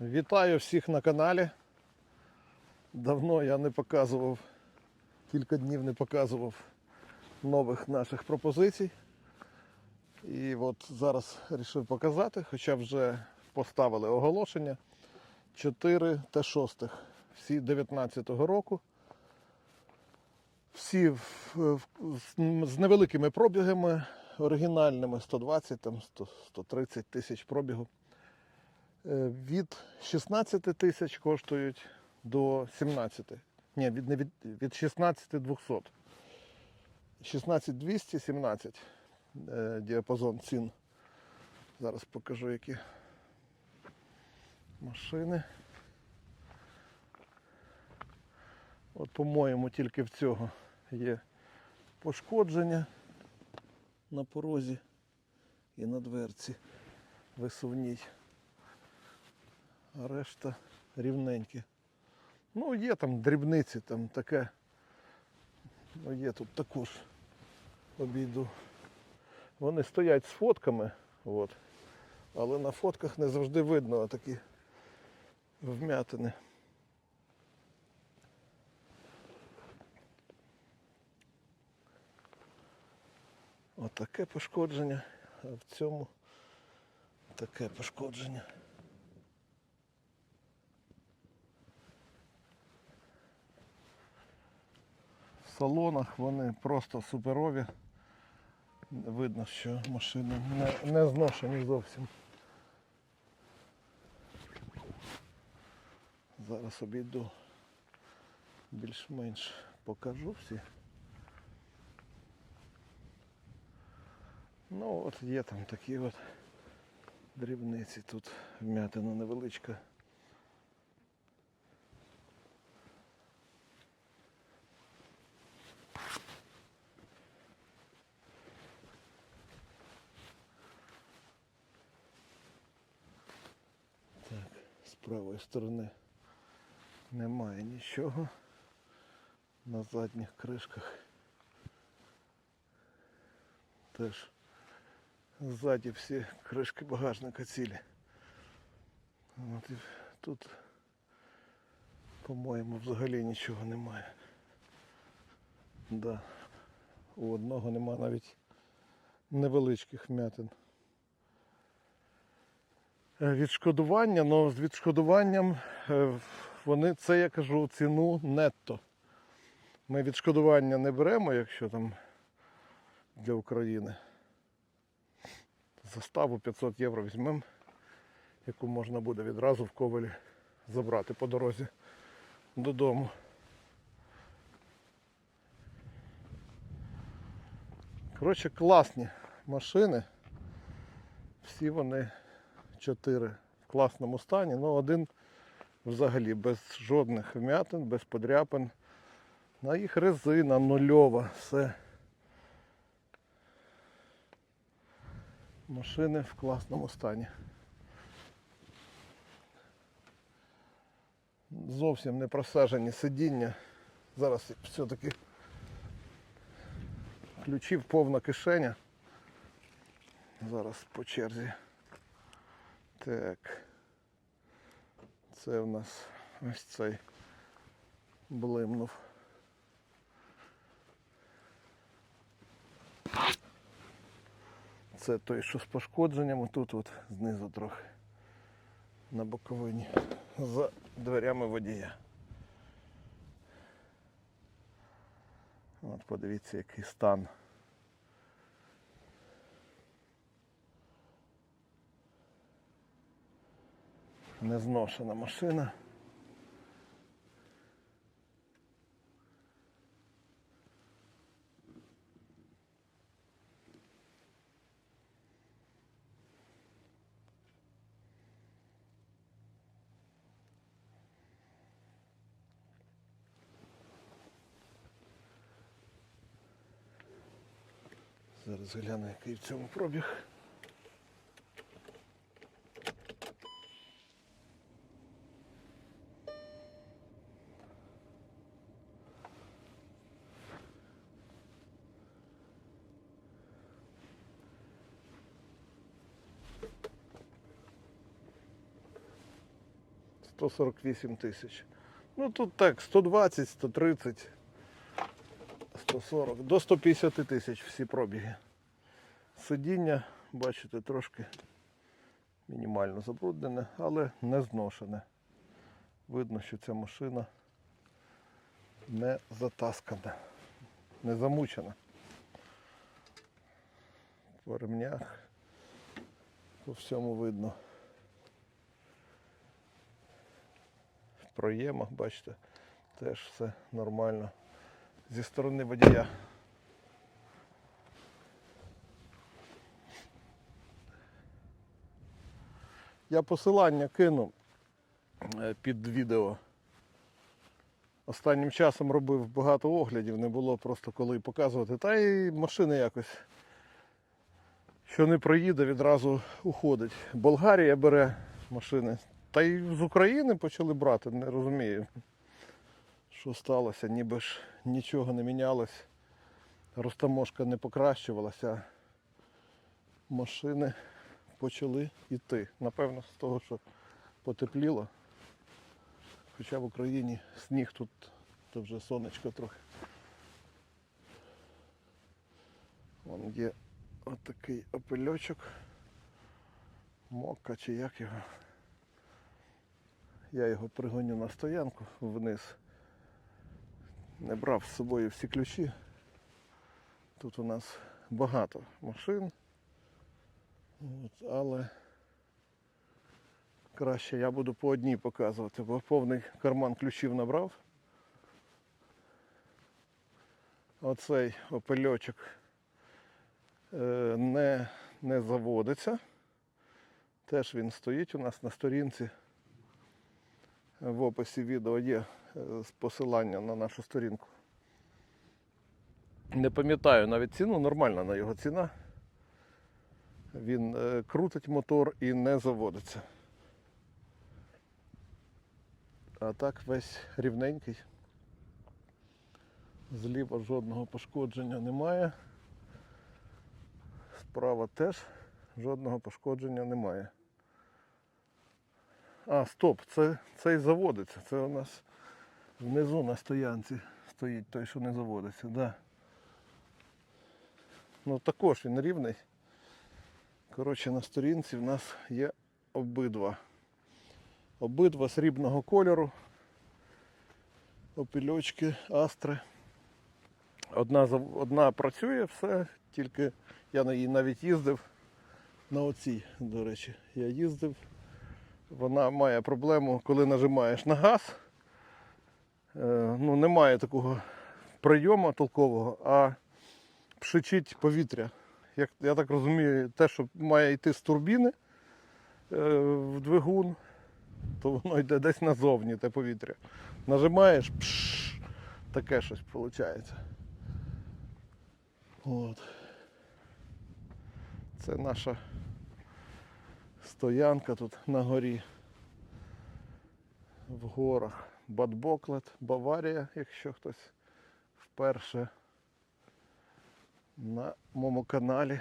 Вітаю всіх на каналі. Давно я не показував, кілька днів не показував нових наших пропозицій. І от зараз вирішив показати, хоча вже поставили оголошення 4 Т6, всі 19-го року. Всі в- в- з- невеликими пробігами, оригінальними 120, там 100, 130 тисяч пробігу. Е, Від 16 тисяч коштують до 17. Ні, від, не від, від 16 200. 16 200, 17 е, діапазон цін. Зараз покажу, які машини. От, по-моєму, тільки в цього є пошкодження на порозі і на дверці висувній. А решта рівненькі. Ну, є там дрібниці, там таке. Ну, є тут також обійду. Вони стоять з фотками, от. але на фотках не завжди видно такі вмятини. Отаке пошкодження, а в цьому таке пошкодження. Салонах вони просто суперові. Видно, що машини не, не зношені зовсім. Зараз обійду більш-менш покажу всі. Ну от є там такі от дрібниці тут вмятина невеличка. Так, з правої сторони немає нічого на задніх кришках. Теж ззаді всі кришки багажника цілі. От і тут, по-моєму, взагалі нічого немає. Да. У одного нема навіть невеличких вмятин. Е, Відшкодування, ну з відшкодуванням е, вони це я кажу ціну нетто. Ми відшкодування не беремо, якщо там для України. Заставу 500 євро візьмемо, яку можна буде відразу в ковалі забрати по дорозі додому. Коротше, класні машини. Всі вони чотири в класному стані, ну один взагалі без жодних вмятин, без подряпин. На їх резина нульова, все. Машини в класному стані. Зовсім не просажені сидіння. Зараз все-таки ключів повна кишеня. Зараз по черзі. Так. Це в нас ось цей блимнув. Це той, що з пошкодженням, тут от знизу трохи на боковині за дверями водія. От подивіться, який стан. Незношена машина. Зараз гляну, який в цьому пробіг. 148 тисяч. Ну тут так, 120, 130, 140, до 150 тисяч всі пробіги. Сидіння, бачите, трошки мінімально забруднене, але не зношене. Видно, що ця машина не затаскана, не замучена. По ремнях, по всьому видно. Проємах, бачите, теж все нормально. Зі сторони водія. Я посилання кину е, під відео. Останнім часом робив багато оглядів, не було просто коли показувати. Та й машини якось, що не проїде, відразу уходить. Болгарія бере машини. Та й з України почали брати, не розумію, що сталося, ніби ж нічого не мінялось. Розтаможка не покращувалася. Машини почали йти. Напевно, з того, що потепліло. Хоча в Україні сніг тут, то вже сонечко трохи. Вон є отакий опильочок. Мокка чи як його. Я його пригоню на стоянку вниз. Не брав з собою всі ключі. Тут у нас багато машин. От, але краще я буду по одній показувати, бо повний карман ключів набрав. Оцей опельочок е, не, не заводиться. Теж він стоїть у нас на сторінці. В описі відео є е, посилання на нашу сторінку. Не пам'ятаю навіть ціну, нормальна на його ціна. Він е, крутить мотор і не заводиться. А так весь рівненький. Зліва жодного пошкодження немає. Справа теж жодного пошкодження немає. А, стоп, це, цей заводиться. Це у нас внизу на стоянці стоїть той, що не заводиться. Да. Ну також він рівний. Коротше, на сторінці в нас є обидва. Обидва срібного кольору. Опільочки, астри. Одна, одна працює, все, тільки я на її навіть їздив. На оцій, до речі, я їздив. Вона має проблему, коли нажимаєш на газ. Е, ну, немає такого прийому толкового, а пшичить повітря як я так розумію, те, що має йти з турбіни е, в двигун, то воно йде десь назовні те повітря. Нажимаєш, пш, таке щось виходить. От. Це наша стоянка тут на горі. В горах. Бадбоклет, Баварія, якщо хтось вперше на моєму каналі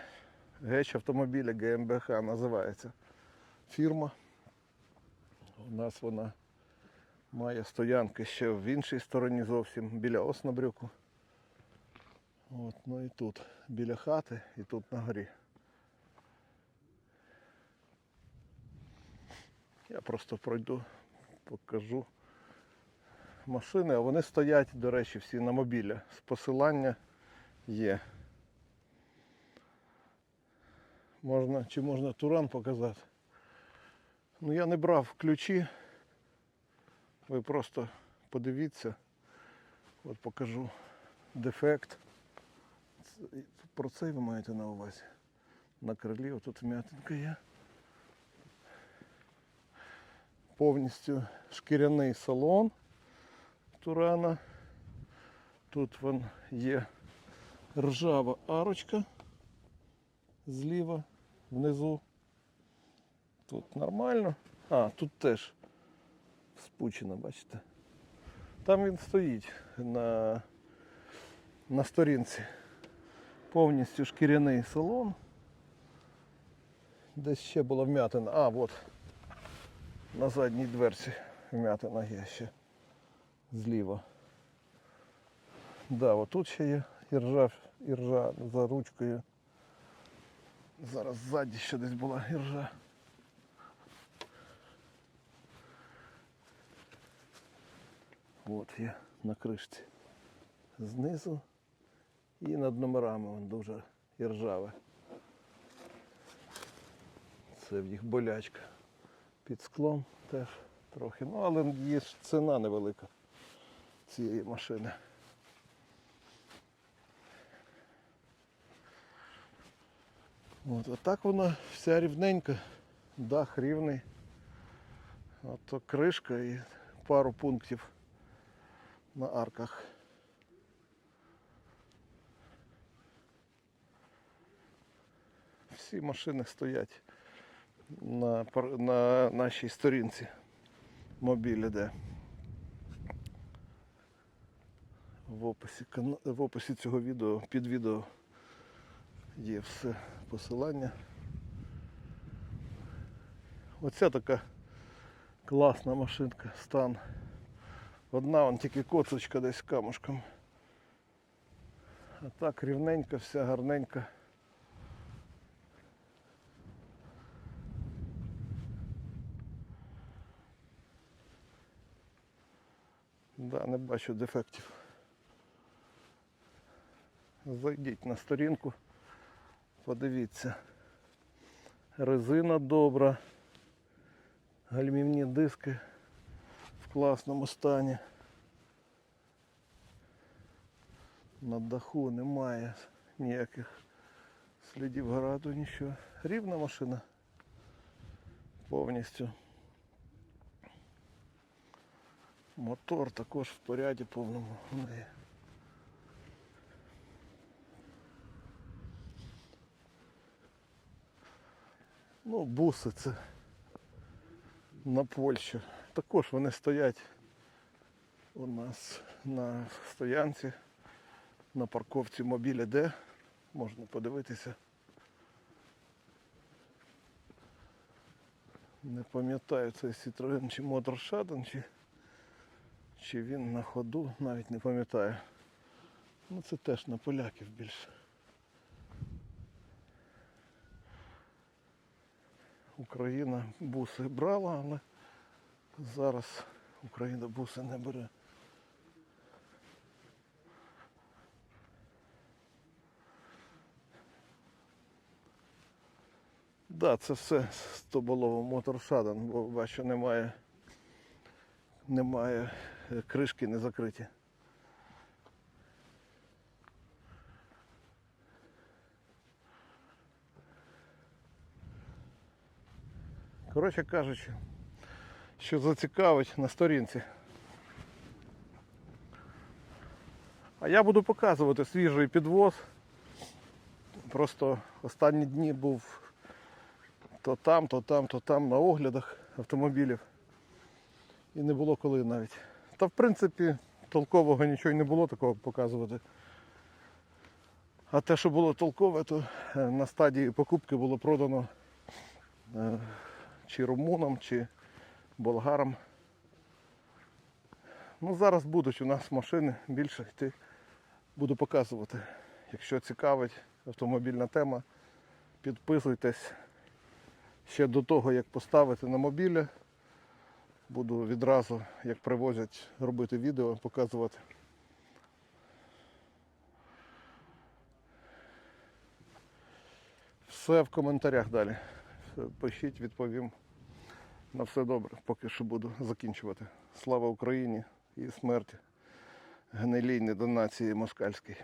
Геч автомобіля ГМБХ називається фірма. У нас вона має стоянки ще в іншій стороні зовсім біля Оснабрюку. От, ну і тут біля хати і тут на горі. Я просто пройду, покажу машини, а вони стоять, до речі, всі на мобілі. З посилання є. Можна, чи можна туран показати. Ну я не брав ключі. Ви просто подивіться. От покажу дефект. Про це ви маєте на увазі. На крилі отут вм'ятинка є. Повністю шкіряний салон Турана. Тут вон є ржава арочка зліва, внизу. Тут нормально. А, тут теж спучено, бачите. Там він стоїть на, на сторінці. Повністю шкіряний салон. Десь ще була вм'ятина. А, от на задній дверці вмятина є ще зліва. Да, отут ще є іржа, іржа за ручкою. Зараз ззаді ще десь була іржа. От є на кришці. Знизу і над номерами вон дуже іржаве. Це в їх болячка. Під склом теж трохи. Ну, але є ж ціна невелика цієї машини. От, а так вона вся рівненька, дах рівний. От то кришка і пару пунктів на арках. Всі машини стоять на, на нашій сторінці мобілі, де в описі, в описі цього відео, під відео є все посилання. Оця така класна машинка, стан. Одна вон тільки коцочка десь камушком. А так рівненька, вся гарненька. Да, не бачу дефектів. Зайдіть на сторінку, подивіться. Резина добра, гальмівні диски в класному стані. На даху немає ніяких слідів граду, нічого. Рівна машина повністю. Мотор також в поряді повному. Ну, буси це на Польщу. Також вони стоять у нас на стоянці, на парковці мобілі Д. Можна подивитися. Не пам'ятаю, це Citroen чи Motor Shadow, чи, чи він на ходу, навіть не пам'ятаю. Ну це теж на поляків більше. Україна буси брала, але зараз Україна буси не бере. Да, це все стоболово моторшадан, бо бачу немає, немає кришки не закриті. Коротше кажучи, що зацікавить на сторінці. А я буду показувати свіжий підвоз. Просто останні дні був то там, то там, то там на оглядах автомобілів. І не було коли навіть. Та в принципі толкового нічого й не було такого показувати. А те, що було толкове, то е, на стадії покупки було продано е, чи румунам, чи болгарам. Ну, зараз будуть у нас машини більше йти. Буду показувати. Якщо цікавить автомобільна тема, підписуйтесь ще до того, як поставити на мобілі. Буду відразу, як привозять, робити відео, показувати. Все в коментарях далі. Пишіть, відповім. На все добре, поки що буду закінчувати. Слава Україні і смерті гнилій недонації москальській.